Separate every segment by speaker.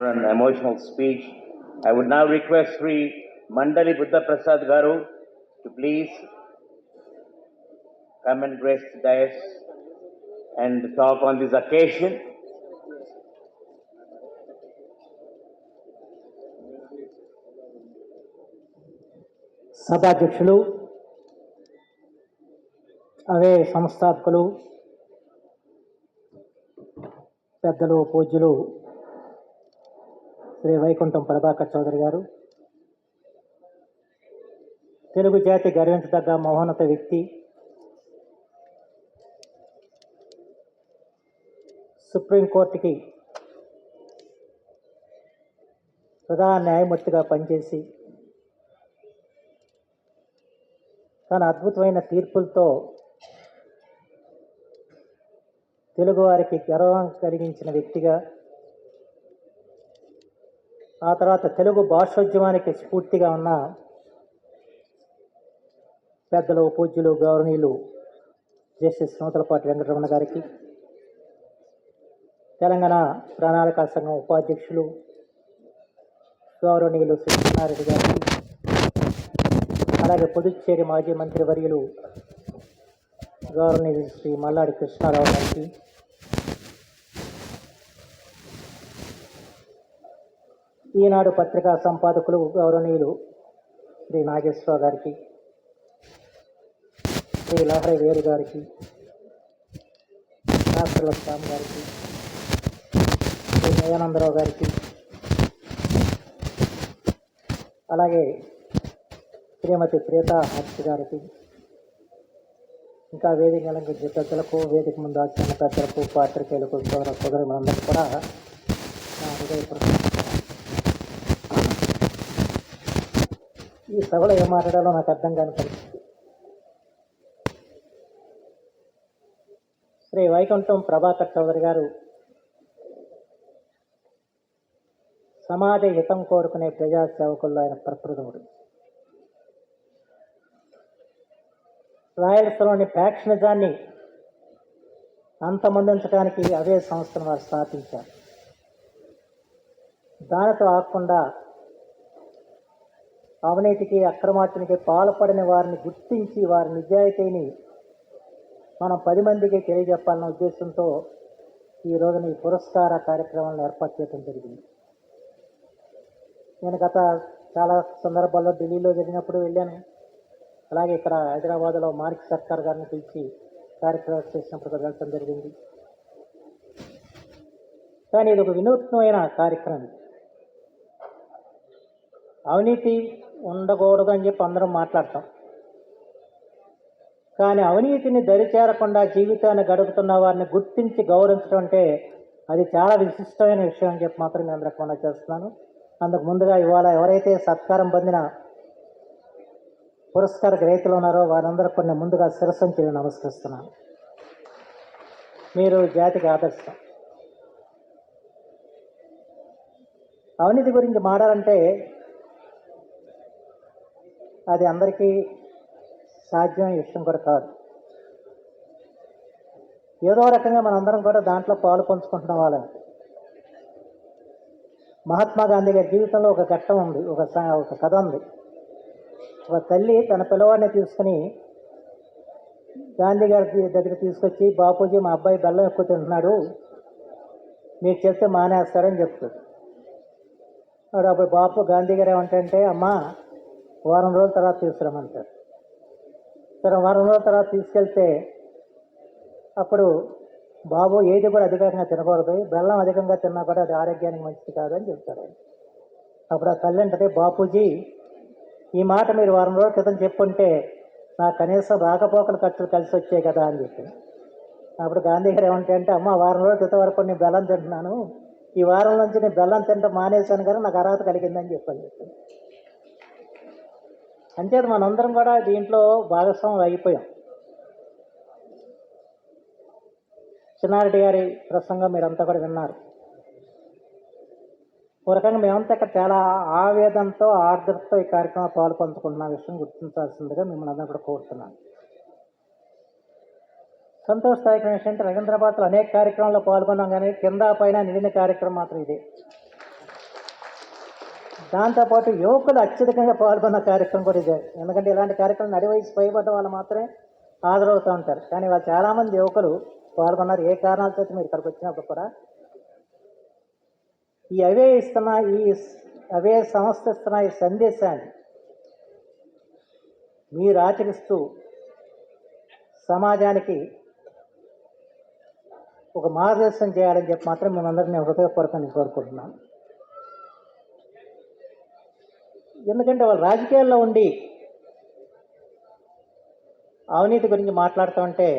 Speaker 1: an emotional speech. I would now request Sri Mandali Buddha Prasad Garu to please come and grace the dais and talk on this occasion.
Speaker 2: సభాధ్యక్షులు అవే సంస్థాపకులు పెద్దలు పూజ్యులు శ్రీ వైకుంఠం ప్రభాకర్ చౌదరి గారు. తెలుగు జాతి గర్వించదగ్గ మహోన్నత వ్యక్తి. సుప్రీంకోర్టుకి ప్రధాన న్యాయమూర్తిగా పనిచేసి తన అద్భుతమైన తీర్పులతో తెలుగువారికి గర్వం కలిగించిన వ్యక్తిగా ఆ తర్వాత తెలుగు భాషోద్యమానికి స్ఫూర్తిగా ఉన్న పెద్దలు పూజ్యులు గౌరవనీయులు జస్టిస్ నూతలపాటి వెంకటరమణ గారికి తెలంగాణ ప్రణాళిక సంఘం ఉపాధ్యక్షులు గౌరవనీయులు శ్రీ గారికి అలాగే పుదుచ్చేరి మాజీ మంత్రి వర్యులు గౌరవనీయులు శ్రీ మల్లాడి కృష్ణారావు గారికి ఈనాడు పత్రికా సంపాదకులు గౌరవనీయులు శ్రీ నాగేశ్వర గారికి శ్రీ లహరి వేరు గారికి స్వామి గారికి శ్రీ దయానందరావు గారికి అలాగే శ్రీమతి ప్రేత హర్షి గారికి ఇంకా వేదిక అలంకరించే పెద్దలకు వేదిక ముందు వచ్చిన పెద్దలకు పాత్రికేయులకు సోదర సోదరులందరికీ కూడా నా హృదయపూర్వక ఈ సభలో ఏం మాట్లాడాలో నాకు అర్థం కాని పరిస్థితి. శ్రీ వైకుంఠం ప్రభాకర్ చౌదరి గారు సమాజ హితం కోరుకునే ప్రజా సేవకుల్లో ఆయన ప్రప్రథముడు రాయలసీమలోని ఫ్యాక్షనిజాన్ని అంతమొందించడానికి అవే సంస్థను వారు స్థాపించారు. దానితో ఆకుండా అవినీతికి అక్రమార్జనకి పాల్పడిన వారిని గుర్తించి వారి నిజాయితీని మనం పది మందికి తెలియజెప్పాలన్న ఉద్దేశంతో ఈ రోజున ఈ పురస్కార కార్యక్రమాలను ఏర్పాటు చేయడం జరిగింది. నేను గత చాలా సందర్భాల్లో ఢిల్లీలో జరిగినప్పుడు వెళ్ళాను. అలాగే ఇక్కడ హైదరాబాద్లో మార్క్ సర్కార్ గారిని పిలిచి కార్యక్రమం చేసినప్పుడు వెళ్ళటం జరిగింది. కానీ ఇది ఒక వినూత్నమైన కార్యక్రమం. అవినీతి ఉండకూడదు అని చెప్పి అందరం మాట్లాడతాం. కానీ అవినీతిని దరిచేరకుండా జీవితాన్ని గడుపుతున్న వారిని గుర్తించి గౌరవించడం అంటే అది చాలా విశిష్టమైన విషయం అని చెప్పి మాత్రం నేను అందరికి మనం చేస్తున్నాను. అందుకు ముందుగా ఇవాళ ఎవరైతే సత్కారం పొందిన పురస్కార గ్రహీతలు ఉన్నారో వారందరూ కొన్ని ముందుగా శిరసంచి నమస్కరిస్తున్నాను. మీరు జాతికి ఆదర్శం. అవినీతి గురించి మాడాలంటే అది అందరికీ సాధ్యమైన విషయం కూడా కాదు. ఏదో రకంగా మనందరం కూడా దాంట్లో పాలు పంచుకుంటున్న వాళ్ళం. మహాత్మా గాంధీ గారి జీవితంలో ఒక ఘట్టం ఉంది ఒక ఒక కథ ఉంది. ఒక తల్లి తన పిల్లవాడిని తీసుకుని గాంధీ గారి దగ్గర తీసుకొచ్చి బాపూజీ మా అబ్బాయి బెల్లం ఎక్కువ తింటున్నాడు మీరు చెప్తే మానేస్తారని చెప్తాడు అప్పుడు బాపు గాంధీ గారు ఏమంటే అమ్మా వారం రోజుల తర్వాత తీసుకురమ్మంటారు. సరే వారం రోజుల తర్వాత తీసుకెళ్తే అప్పుడు బాబు ఏది కూడా అధికంగా తినకూడదు బెల్లం అధికంగా తిన్నా కూడా అది ఆరోగ్యానికి మంచిది కాదని చెప్తారు అప్పుడు ఆ తల్లి అంటే బాపూజీ ఈ మాట మీరు వారం రోజుల క్రితం చెప్పుంటే నాకు కనీసం రాకపోకల ఖర్చులు కలిసి వచ్చాయి కదా అని చెప్పి అప్పుడు గాంధీ గారు ఏమంటే అమ్మ వారం రోజుల క్రితం వరకు నేను బెల్లం తింటున్నాను. ఈ వారం నుంచి నేను బెల్లం తింటే మానేశాను కానీ నాకు అర్హత కలిగిందని చెప్పని చెప్పి అంతే మనందరం కూడా దీంట్లో భాగస్వాములు అయిపోయాం. చిన్నారెడ్డి గారి ప్రసంగం మీరంతా కూడా విన్నారు. ఒక రకంగా మేమంతా ఇక్కడ చాలా ఆవేదనతో ఆర్ద్రతతో ఈ కార్యక్రమం పాల్పంచుకుంటున్న. విషయం గుర్తించాల్సిందిగా మిమ్మల్ని అందరూ కూడా కోరుతున్నాను సంతోషదాయకమైన విషయం అంటే రవీంద్రబాద్లో అనేక కార్యక్రమాల్లో పాల్గొన్నాం కానీ కింద పైన నిండిన కార్యక్రమం మాత్రం ఇదే. దాంతోపాటు యువకులు అత్యధికంగా పాల్గొన్న కార్యక్రమం కూడా ఇదే. ఎందుకంటే ఇలాంటి కార్యక్రమం నడివయసు పైబడ్డ వాళ్ళు మాత్రమే హాజరవుతూ ఉంటారు. కానీ వాళ్ళు చాలామంది యువకులు పాల్గొన్నారు. ఏ కారణాలతో మీరు ఇక్కడికి వచ్చినప్పుడు కూడా? ఈ అవే ఇస్తున్న ఈ అవే సంస్థ ఇస్తున్న ఈ సందేశాన్ని మీరు ఆచరిస్తూ సమాజానికి ఒక మార్గదర్శనం చేయాలని చెప్పి మాత్రం మేమందరం నేను హృదయపూర్వకంగా కోరుకుంటున్నాను. ఎందుకంటే వాళ్ళు రాజకీయాల్లో ఉండి అవినీతి గురించి మాట్లాడుతూ ఉంటే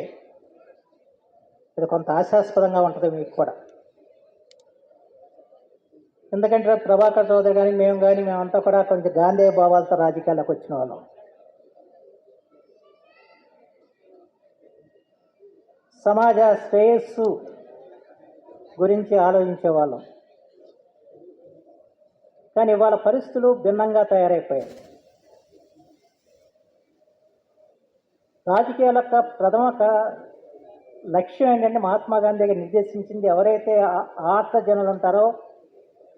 Speaker 2: ఇది కొంత ఆశాస్పదంగా ఉంటుంది మీకు కూడా. ఎందుకంటే ప్రభాకర్ చౌదరి కానీ మేము కానీ మేమంతా కూడా కొంచెం గాంధీ భావాలతో రాజకీయాల్లోకి వచ్చిన వాళ్ళం. సమాజ శ్రేయస్సు గురించి ఆలోచించే వాళ్ళం. కానీ ఇవాళ పరిస్థితులు భిన్నంగా తయారైపోయాయి. రాజకీయాల యొక్క ప్రథమ లక్ష్యం ఏంటంటే మహాత్మా గాంధీ గారు నిర్దేశించింది ఎవరైతే ఆర్త జనులు ఉంటారో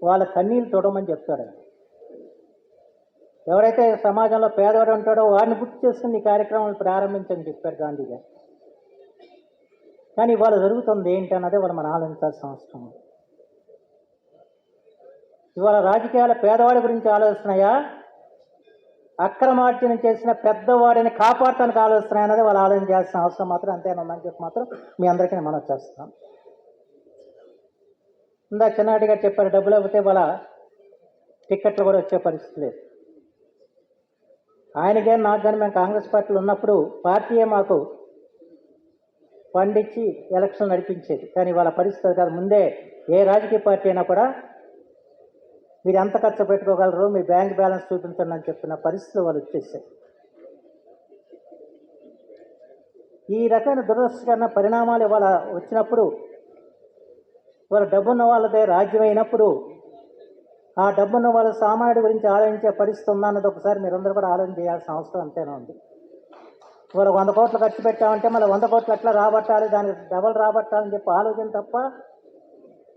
Speaker 2: వాళ్ళ కన్నీళ్ళు తోడమని చెప్తాడు ఎవరైతే సమాజంలో పేదవాడు ఉంటాడో వారిని గుర్తు చేసుకుని ఈ కార్యక్రమాలు ప్రారంభించని చెప్పారు గాంధీ గారు. కానీ ఇవాళ జరుగుతుంది ఏంటి అన్నదే వాళ్ళు మనం ఆలోచించాల్సిన అవసరం ఉంది. ఇవాళ రాజకీయాల పేదవాడి గురించి ఆలోచిస్తున్నాయా అక్రమార్జన చేసిన పెద్దవాడిని కాపాడటానికి ఆలోచిస్తున్నాయి అనేది వాళ్ళు ఆలోచన చేయాల్సిన అవసరం మాత్రం అంతేనా ఉందని చెప్పి మాత్రం మీ అందరికీ మనం మనవి చేస్తున్నాం ఇందా చిన్నాటి గారు చెప్పారు డబ్బులు అయిపోతే వాళ్ళ టిక్కెట్లు కూడా వచ్చే పరిస్థితి లేదు. ఆయన కానీ నాకు కానీ మేము కాంగ్రెస్ పార్టీలో ఉన్నప్పుడు పార్టీయే మాకు పండించి ఎలక్షన్ నడిపించేది. కానీ వాళ్ళ పరిస్థితి కాదు. ముందే ఏ రాజకీయ పార్టీ అయినా కూడా మీరు ఎంత ఖర్చు పెట్టుకోగలరు మీ బ్యాంక్ బ్యాలెన్స్ చూపించండి అని చెప్పిన పరిస్థితులు వాళ్ళు వచ్చేసాయి ఈ రకమైన దురదృష్టకరణ పరిణామాలు ఇవాళ వచ్చినప్పుడు ఇవాళ డబ్బున్న వాళ్ళదే రాజ్యం అయినప్పుడు ఆ డబ్బున్న వాళ్ళ సామాన్యుడి గురించి ఆలోచించే పరిస్థితి ఉందన్నది ఒకసారి మీరందరూ కూడా ఆలోచన చేయాల్సిన అవసరం అంతేనా ఉంది? ఇవాళ వంద కోట్లు ఖర్చు పెట్టామంటే మళ్ళీ వంద కోట్లు ఎట్లా రాబట్టాలి? దానికి డబల్ రాబట్టాలని చెప్పి ఆలోచన తప్ప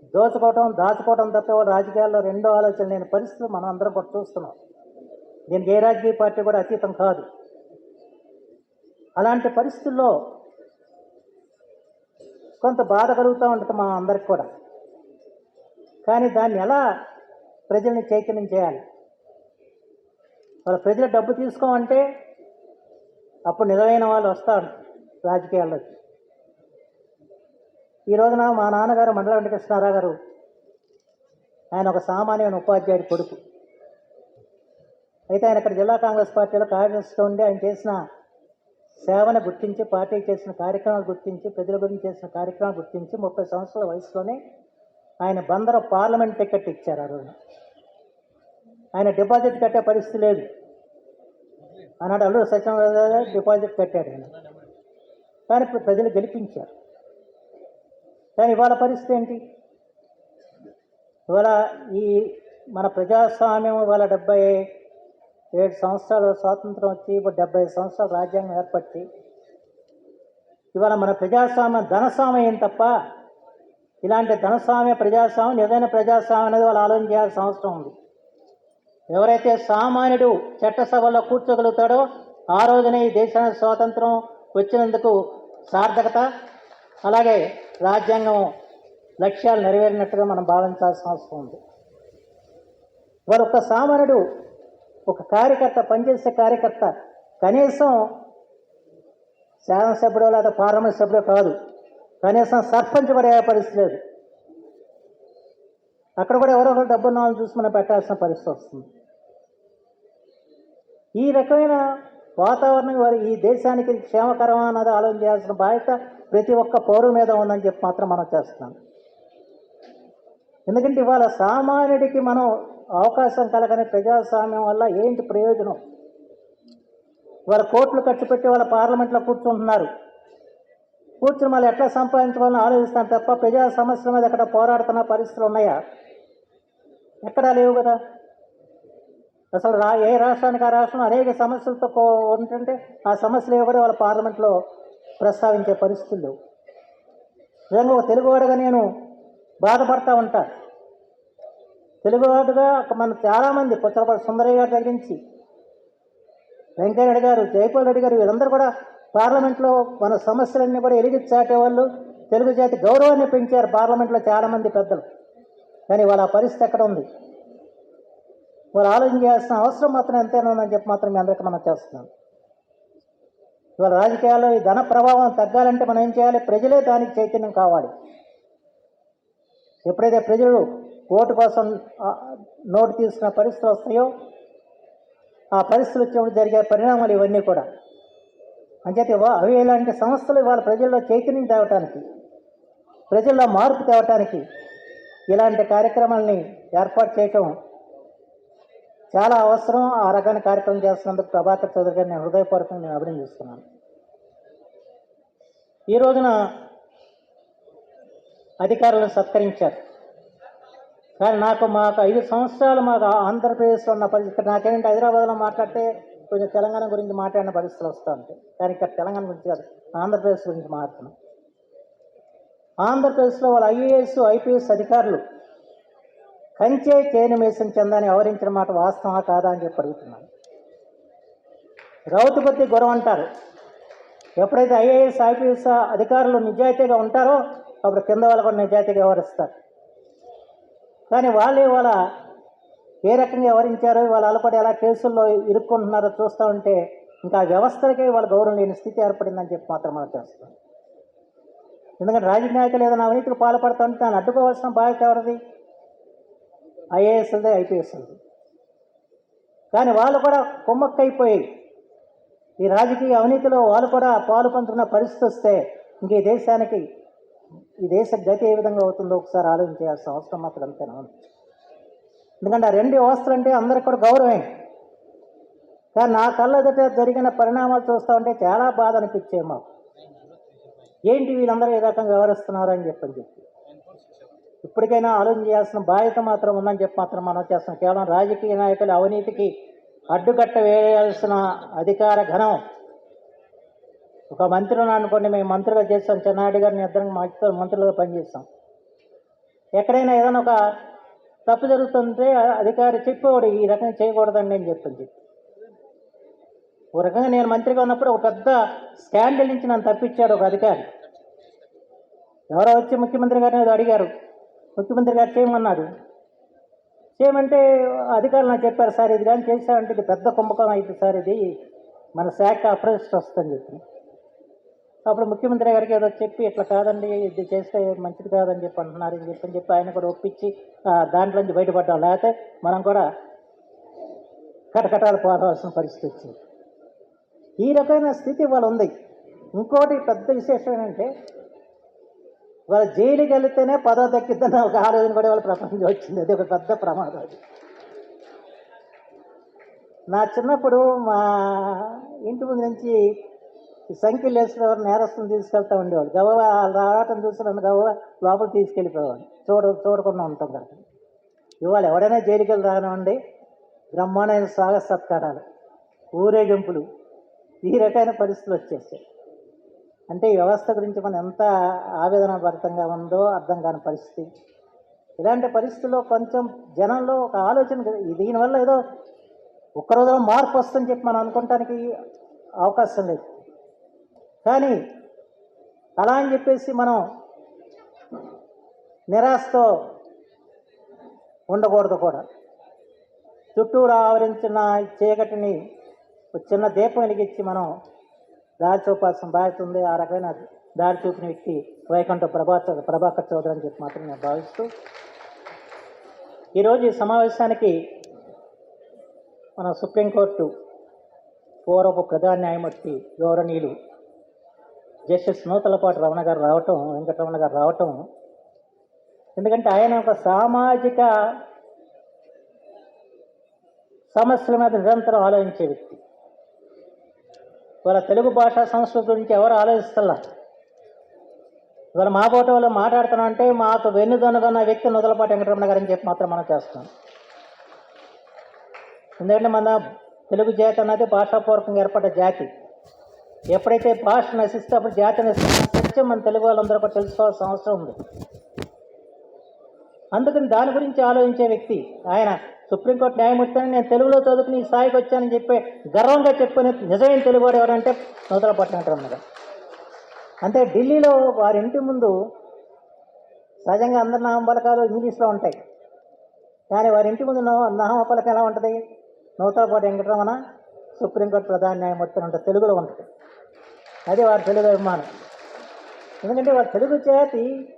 Speaker 2: దోచుకోవటం దాచుకోవటం తప్ప రాజకీయాల్లో రెండో ఆలోచన లేని పరిస్థితులు మనం అందరం కూడా చూస్తున్నాం. దీనికి ఏ రాజకీయ పార్టీ కూడా అతీతం కాదు. అలాంటి పరిస్థితుల్లో కొంత బాధ కలుగుతూ ఉంటుంది మా అందరికి కూడా. కానీ దాన్ని ఎలా ప్రజల్ని చైతన్యం చేయాలి? వాళ్ళ ప్రజల డబ్బు తీసుకోమంటే అప్పుడు నిజమైన వాళ్ళు వస్తారు రాజకీయాల్లోకి. ఈ రోజున మా నాన్నగారు మండల వెంకటకృష్ణారావు గారు ఆయన ఒక సామాన్యమైన ఉపాధ్యాయుడి కొడుకు. అయితే ఆయన ఇక్కడ జిల్లా కాంగ్రెస్ పార్టీలో కార్యదర్శిగా ఉండి ఆయన చేసిన సేవను గుర్తించి పార్టీ చేసిన కార్యక్రమాలు గుర్తించి ప్రజల గురించి చేసిన కార్యక్రమాలు గుర్తించి ముప్పై సంవత్సరాల వయసులోనే ఆయన బందర పార్లమెంట్ టికెట్ ఇచ్చారు ఆ రోజున. ఆయన డిపాజిట్ కట్టే పరిస్థితి లేదు. ఆనాడు అల్లు సత్యనారాయణ డిపాజిట్ కట్టాడు ఆయన. కానీ ప్రజలు గెలిపించారు. కానీ ఇవాళ పరిస్థితి ఏంటి? ఇవాళ ఈ మన ప్రజాస్వామ్యం ఇవాళ డెబ్బై ఏడు సంవత్సరాలు స్వాతంత్రం వచ్చి ఇప్పుడు డెబ్బై సంవత్సరాలు రాజ్యాంగం ఏర్పడి ఇవాళ మన ప్రజాస్వామ్యం ధనస్వామ్యం తప్ప ఇలాంటి ధనస్వామ్య ప్రజాస్వామ్యం ఏదైనా ప్రజాస్వామ్యం అనేది వాళ్ళు ఆలోచన చేయాల్సిన అవసరం ఉంది. ఎవరైతే సామాన్యుడు చట్టసభలో కూర్చోగలుగుతాడో ఆ రోజునే ఈ దేశానికి స్వాతంత్రం వచ్చినందుకు సార్థకత అలాగే రాజ్యాంగం లక్ష్యాలు నెరవేరినట్టుగా మనం భావించాల్సిన అవసరం ఉంది. వారు ఒక సామాన్యుడు ఒక కార్యకర్త పనిచేసే కార్యకర్త కనీసం శాసనసభ్యుడో లేదా పార్లమెంట్ సభ్యుడో కాదు కనీసం సర్పంచ్ కూడా పరిస్థితి లేదు. అక్కడ కూడా ఎవరో ఒకరు డబ్బున్న వాళ్ళని చూసి మనం పెట్టాల్సిన పరిస్థితి వస్తుంది. ఈ రకమైన వాతావరణం వారి ఈ దేశానికి క్షేమకరం అన్నది ఆలోచన చేయాల్సిన బాధ్యత ప్రతి ఒక్క పౌరు మీద ఉందని చెప్పి మాత్రం మనం చేస్తున్నాం. ఎందుకంటే ఇవాళ సామాన్యుడికి మనం అవకాశం కలగని ప్రజాస్వామ్యం వల్ల ఏంటి ప్రయోజనం? వాళ్ళ కోట్లు ఖర్చు పెట్టి వాళ్ళ పార్లమెంట్లో కూర్చుంటున్నారు. కూర్చుని మళ్ళీ ఎట్లా సంపాదించుకోవాలని ఆలోచిస్తాను తప్ప ప్రజా సమస్యల మీద ఎక్కడ పోరాడుతున్న పరిస్థితులు ఉన్నాయా? ఎక్కడా లేవు కదా. అసలు రా ఏ రాష్ట్రానికి ఆ రాష్ట్రం అనేక సమస్యలతో కో- ఉంటుంటే ఆ సమస్యలు ఏవి వాళ్ళ పార్లమెంట్లో ప్రస్తావించే పరిస్థితులు లేవు. నిజంగా ఒక తెలుగువాడుగా నేను బాధపడతా ఉంటా. తెలుగువాడుగా మన చాలామంది పుచ్చలపాటి సుందరయ్య గారి దగ్గర నుంచి వెంకయ్యనాయుడు గారు జైపాల్ రెడ్డి గారు వీళ్ళందరూ కూడా పార్లమెంట్లో మన సమస్యలన్నీ కూడా ఎరిగి చాటేవాళ్ళు తెలుగు జాతి గౌరవాన్ని పెంచారు పార్లమెంట్లో చాలామంది పెద్దలు. కానీ వాళ్ళ పరిస్థితి ఎక్కడ ఉంది? వాళ్ళు ఆలోచన చేయాల్సిన అవసరం మాత్రం ఎంతైనా ఉందని చెప్పి మాత్రం మీ అందరికీ మనం చేస్తున్నాం ఇవాళ రాజకీయాల్లో ఈ ధన ప్రభావం తగ్గాలంటే మనం ఏం చేయాలి? ప్రజలే దానికి చైతన్యం కావాలి. ఎప్పుడైతే ప్రజలు ఓటు కోసం నోటు తీసుకున్న పరిస్థితులు వస్తాయో ఆ పరిస్థితులు వచ్చినప్పుడు జరిగే పరిణామాలు ఇవన్నీ కూడా. అంచేత అవి ఇలాంటి సంస్థలు ఇవాళ ప్రజల్లో చైతన్యం తేవటానికి ప్రజల్లో మార్పు తేవటానికి ఇలాంటి కార్యక్రమాలని ఏర్పాటు చేయటం చాలా అవసరం. ఆ రకమైన కార్యక్రమం చేస్తున్నందుకు ప్రభాకర్ చౌదరి గారిని నేను హృదయపూర్వకంగా నేను అభినందిస్తున్నాను. ఈ రోజున అధికారులను సత్కరించారు. కానీ నాకు మాకు ఐదు సంవత్సరాలు మాకు ఆంధ్రప్రదేశ్లో ఉన్న పరిస్థితి నాకేంటంటే హైదరాబాద్లో మాట్లాడితే కొంచెం తెలంగాణ గురించి మాట్లాడిన పరిస్థితులు వస్తూ ఉంటాయి. కానీ ఇక్కడ తెలంగాణ గురించి కాదు ఆంధ్రప్రదేశ్ గురించి మాట్లాడుతున్నాం. ఆంధ్రప్రదేశ్లో వాళ్ళ ఐఏఎస్ ఐపీఎస్ అధికారులు కంచే చేను మేసిన చందాన్ని అవరించిన మాట వాస్తవా కాదా అని చెప్పి అడుగుతున్నాను రౌతుపతి గొడవ అంటారు. ఎప్పుడైతే ఐఏఎస్ ఐపీఎస్ అధికారులు నిజాయితీగా ఉంటారో అప్పుడు కింద వాళ్ళు కూడా నిజాయితీగా వ్యవహరిస్తారు. కానీ వాళ్ళు వాళ్ళ ఏ రకంగా వ్యవహరించారో వాళ్ళ అలపడి ఎలా కేసుల్లో ఇరుక్కుంటున్నారో చూస్తూ ఉంటే ఇంకా వ్యవస్థలకే వాళ్ళ గౌరవం లేని స్థితి ఏర్పడిందని చెప్పి మాత్రం మనం చేస్తాం ఎందుకంటే రాజకీయ నాయకులు ఏదైనా అవినీతికి పాల్పడుతుంటే దాన్ని అడ్డుకోవాల్సిన బాధ్యత ఎవరిది? ఐఏఎస్ది ఐపీఎస్ది కానీ వాళ్ళు కూడా కుమ్మక్కైపోయి ఈ రాజకీయ అవినీతిలో వాళ్ళు కూడా పాలు పంచుకున్న పరిస్థితి వస్తే ఇంక ఈ దేశానికి ఈ దేశ గతి ఏ విధంగా అవుతుందో ఒకసారి ఆలోచించాల్సిన అవసరం మాత్రం అంతేనా? ఎందుకంటే ఆ రెండు వ్యవస్థలు అంటే అందరికి కూడా గౌరవమే. కానీ నా కళ్ళ దగ్గర జరిగిన పరిణామాలు చూస్తూ ఉంటే చాలా బాధ అనిపించే మాకు ఏంటి వీళ్ళందరూ ఏ రకంగా వ్యవహరిస్తున్నారు అని చెప్పని చెప్పి. ఇప్పటికైనా ఆలోచన చేయాల్సిన బాధ్యత మాత్రం ఉందని చెప్పి మాత్రం మనం చేస్తాం. కేవలం రాజకీయ నాయకుల అవినీతికి అడ్డుకట్ట వేయాల్సిన అధికార ఘనం. ఒక మంత్రిని అనుకోండి మేము మంత్రిగా చేస్తాం. చెన్నాయుడు గారిని ఇద్దరం మంత్రి మంత్రులుగా పనిచేస్తాం. ఎక్కడైనా ఏదైనా ఒక తప్పు జరుగుతుంటే అధికారి చెప్పేవాడు ఈ రకంగా చేయకూడదండి అని చెప్పింది. ఓ రకంగా నేను మంత్రిగా ఉన్నప్పుడు ఒక పెద్ద స్కాండల్ నుంచి నన్ను తప్పించాడు ఒక అధికారి. ఎవరో వచ్చి ముఖ్యమంత్రి గారిని అడిగారు. ముఖ్యమంత్రి గారు చేయమన్నాడు చేయమంటే అధికారులు నాకు చెప్పారు సార్ ఇది కానీ చేశామంటే ఇది పెద్ద కుంభకోణం అయితే సార్ ఇది మన శాఖ అప్రదిష్ట వస్తుందని చెప్పి. అప్పుడు ముఖ్యమంత్రి గారికి ఏదో చెప్పి ఇట్లా కాదండి ఇది చేస్తే మంచిది కాదని చెప్పి అంటున్నారు అని చెప్పి అని చెప్పి ఆయన కూడా ఒప్పించి దాంట్లో నుంచి బయటపడ్డాం. లేకపోతే మనం కూడా కటకటాలు పోరాల్సిన పరిస్థితి వచ్చింది. ఈ రకమైన స్థితి వాళ్ళ ఉంది. ఇంకోటి పెద్ద విశేషం ఏంటంటే వాళ్ళ జైలుకి వెళితేనే పదో దక్కిద్దన్న ఒక ఆలోచన కూడా వాళ్ళ ప్రపంచం వచ్చింది. అది ఒక పెద్ద ప్రమాదం అది. నా చిన్నప్పుడు మా ఇంటి ముందు నుంచి సంఖ్యలు వేసిన నేరస్తుని తీసుకెళ్తా ఉండేవాడు గవ్వ వాళ్ళు రావటం చూసి నన్ను గవ్వ లోపల తీసుకెళ్ళిపోయేవాడు చూడ చూడకుండా ఉంటాం కదా. ఇవాళ ఎవరైనా జైలుకి వెళ్ళి రానివ్వండి. బ్రహ్మాండమైన స్వాగత సత్కారాలు ఊరేగింపులు ఈ రకమైన పరిస్థితులు వచ్చేసాయి అంటే ఈ వ్యవస్థ గురించి మనం ఎంత ఆవేదనభరితంగా ఉందో అర్థం కాని పరిస్థితి. ఇలాంటి పరిస్థితుల్లో కొంచెం జనంలో ఒక ఆలోచన దీనివల్ల ఏదో ఒక్క రోజులో మార్పు వస్తుందని చెప్పి మనం అనుకోవటానికి అవకాశం లేదు. కానీ అలా అని చెప్పేసి మనం నిరాశతో ఉండకూడదు కూడా. చుట్టూరు ఆవరించిన చీకటిని చిన్న దీపం వెలిగించి మనం దారి చూపాల్సిన బాధ్యత ఉంది ఆ రకమైన దారి చూపిన వ్యక్తి వైకుంఠ ప్రభా ప్రభాకర్ చౌదరి అని చెప్పి మాత్రం నేను భావిస్తూ ఈరోజు ఈ సమావేశానికి మన సుప్రీంకోర్టు పూర్వపు ప్రధాన న్యాయమూర్తి గౌరవనీయులు జస్టిస్ నూతలపాటి రమణ గారు రావటం వెంకటరమణ గారు రావటం ఎందుకంటే ఆయన ఒక సామాజిక సమస్యల మీద నిరంతరం ఆలోచించే వ్యక్తి. ఇవాళ తెలుగు భాష సంస్కృతి గురించి ఎవరు ఆలోచిస్తున్నా ఇవాళ మా పోటీ వాళ్ళు మాట్లాడుతున్నాం అంటే మాకు వెన్నుదనుగన్న వ్యక్తి నుదలపాటి వెంకటరమణ గారు అని చెప్పి మాత్రం మనం చేస్తాం ఎందుకంటే మన తెలుగు జాతి అన్నది భాషాపూర్వకంగా ఏర్పడ్డ జాతి. ఎప్పుడైతే భాష నశిస్తే అప్పుడు జాతి నశిస్తే సత్యం మన తెలుగు వాళ్ళందరూ కూడా తెలుసుకోవాల్సిన అవసరం ఉంది. అందుకని దాని గురించి ఆలోచించే వ్యక్తి ఆయన సుప్రీంకోర్టు న్యాయమూర్తి నేను తెలుగులో చదువుకుని ఈ స్థాయికి వచ్చానని చెప్పి గర్వంగా చెప్పుకునే నిజమైన తెలుగువాడు ఎవరంటే నూతన పట్టినట్టు కదా అంటే ఢిల్లీలో వారి ఇంటి ముందు సహజంగా అందరి నామపలకాలు ఇంగ్లీష్లో ఉంటాయి. కానీ వారి ఇంటి ముందు నో- నామపలకం ఎలా ఉంటుంది? నూతలపాటి వెంకటరమణ సుప్రీంకోర్టు ప్రధాన న్యాయమూర్తి ఉంటుంది తెలుగులో ఉంటుంది. అదే వారి తెలుగు అభిమానం. ఎందుకంటే వారి తెలుగు జాతి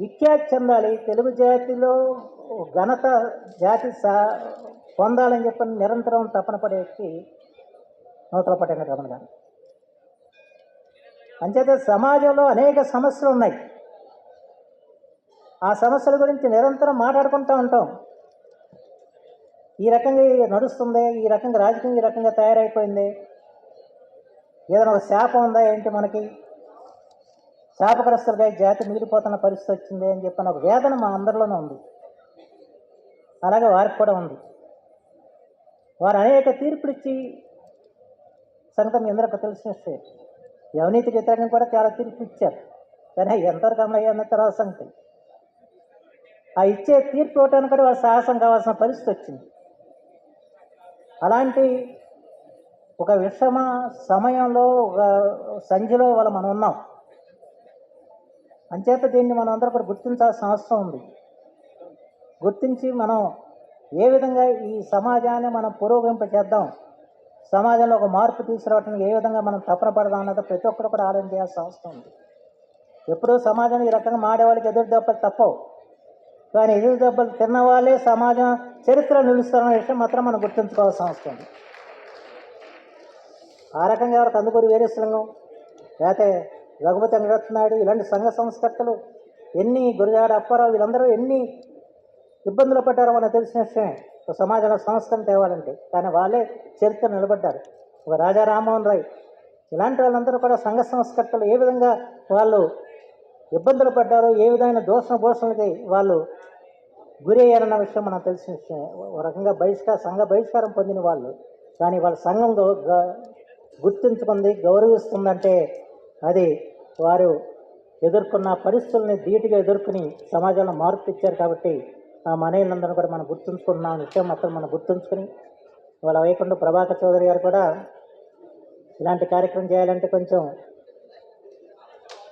Speaker 2: విఖ్యాతి చెందాలి. తెలుగు జాతిలో ఘనత జాతి సా పొందాలని చెప్పి నిరంతరం తపన పడే వ్యక్తి నూతల పట్టిన రమణ గారు. అంచేత సమాజంలో అనేక సమస్యలు ఉన్నాయి. ఆ సమస్యల గురించి నిరంతరం మాట్లాడుకుంటూ ఉంటాం. ఈ రకంగా నడుస్తుంది ఈ రకంగా రాజకీయం ఈ రకంగా తయారైపోయింది. ఏదైనా ఒక శాపం ఉందా ఏంటి మనకి? శాపగ్రస్తులుగా జాతి మిగిలిపోతున్న పరిస్థితి వచ్చింది అని చెప్పిన ఒక వేదన మా అందరిలోనే ఉంది. అలాగే వారికి కూడా ఉంది. వారు అనేక తీర్పులు ఇచ్చి సంగతం మీ అందరికీ తెలిసిన విషయం అవినీతికి వ్యతిరేకంగా కూడా చాలా తీర్పు ఇచ్చారు కానీ ఎంతవరకు అమలు అన్న తర్వాత సంగతి. ఆ ఇచ్చే తీర్పు ఇవ్వటానికి కూడా వాళ్ళ సాహసం కావాల్సిన పరిస్థితి వచ్చింది. అలాంటి ఒక విషమ సమయంలో ఒక సంధిలో వాళ్ళ మనం ఉన్నాం. అంచేత దీన్ని మనం అందరూ కూడా గుర్తించాల్సిన అవసరం ఉంది. గుర్తించి మనం ఏ విధంగా ఈ సమాజాన్ని మనం పురోగమింప చేద్దాం సమాజంలో ఒక మార్పు తీసుకురావడానికి ఏ విధంగా మనం తపన పడదాం అన్నది ప్రతి ఒక్కరు కూడా ఆలోచన చేయాల్సిన అవసరం ఉంది. ఎప్పుడూ సమాజం ఈ రకంగా మాడేవాళ్ళకి ఎదురు దెబ్బలు తప్పవు. కానీ ఎదురు దెబ్బలు తిన్న వాళ్ళే సమాజం చరిత్ర నిలుస్తున్న విషయం మాత్రం మనం గుర్తుంచుకోవాల్సిన అవసరం ఉంది. ఆ రకంగా ఎవరికి అందుకూరి వీరేశలింగం లేకపోతే రఘుపతి వెంకటనాయుడు ఇలాంటి సంఘ సంస్కర్తలు ఎన్ని గురజాడ అప్పారావు వీళ్ళందరూ ఎన్ని ఇబ్బందులు పడ్డారో మనకు తెలిసిన విషయమే. ఒక సమాజంలో సంస్కరణ తేవాలంటే కానీ వాళ్ళే చరిత్ర నిలబడ్డారు. ఒక రాజా రామ్మోహన్ రాయ్. ఇలాంటి వాళ్ళందరూ కూడా సంఘ సంస్కర్తలు ఏ విధంగా వాళ్ళు ఇబ్బందులు పడ్డారో ఏ విధమైన దోషణ భూషణలకి వాళ్ళు గురి అయ్యారన్న విషయం మనకు తెలిసిన విషయం ఒక రకంగా బహిష్కార సంఘ బహిష్కారం పొందిన వాళ్ళు. కానీ వాళ్ళ సంఘం గ- గుర్తించుకుంది గౌరవిస్తుందంటే అది వారు ఎదుర్కొన్న పరిస్థితుల్ని ధీటుగా ఎదుర్కొని సమాజంలో మార్పు ఇచ్చారు కాబట్టి ఆ మనీలందరూ కూడా మనం గుర్తుంచుకుంటున్నాం విషయం మాత్రం మనం గుర్తుంచుకొని వాళ్ళ వైకుంఠ ప్రభాకర్ చౌదరి గారు కూడా ఇలాంటి కార్యక్రమం చేయాలంటే కొంచెం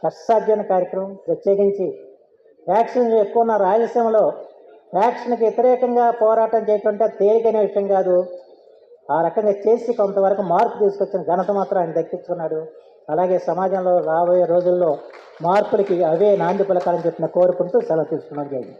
Speaker 2: కష్టసాధ్యమైన కార్యక్రమం ప్రత్యేకించి వ్యాక్సిన్ ఎక్కువ ఉన్న రాయలసీమలో వ్యాక్సిన్కి వ్యతిరేకంగా పోరాటం చేయటం అంటే తేలికైన విషయం కాదు. ఆ రకంగా చేసి కొంతవరకు మార్పు తీసుకొచ్చిన ఘనత మాత్రం ఆయన దక్కించుకున్నాడు. అలాగే సమాజంలో రాబోయే రోజుల్లో మార్పులకి అవే నాంది పలకాలని చెప్పిన కోరుకుంటూ సెలవు తీసుకున్నాం. జరిగింది